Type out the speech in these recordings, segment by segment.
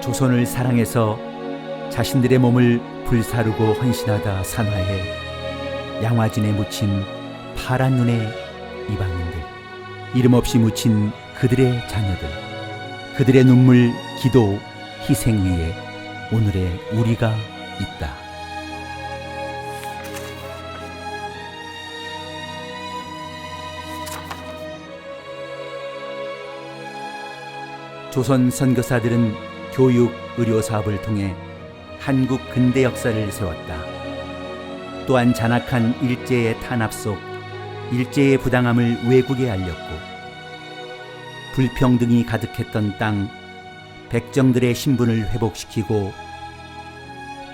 조선을 사랑해서 자신들의 몸을 불사르고 헌신하다 산화해 양화진에 묻힌 파란 눈의 이방인들 이름 없이 묻힌 그들의 자녀들 그들의 눈물 기도 희생 위에 오늘의 우리가 있다. 조선 선교사들은 교육, 의료 사업을 통해 한국 근대 역사를 세웠다. 또한 잔악한 일제의 탄압 속 일제의 부당함을 외국에 알렸고 불평등이 가득했던 땅 백정들의 신분을 회복시키고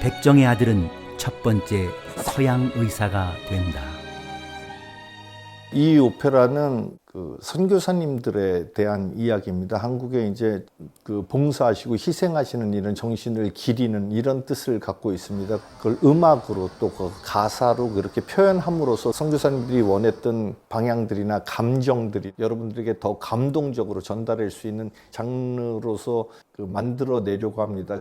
백정의 아들은 첫 번째 서양 의사가 된다. 이 오페라는 그 선교사님들에 대한 이야기입니다. 한국에 이제 그 봉사하시고 희생하시는 이런 정신을 기리는 이런 뜻을 갖고 있습니다. 그걸 음악으로 또 그 가사로 그렇게 표현함으로써 선교사님들이 원했던 방향들이나 감정들이 여러분들에게 더 감동적으로 전달할 수 있는 장르로서 그 만들어 내려고 합니다.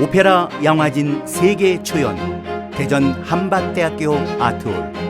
오페라 양화진 세계 초연 대전 한밭대학교 아트홀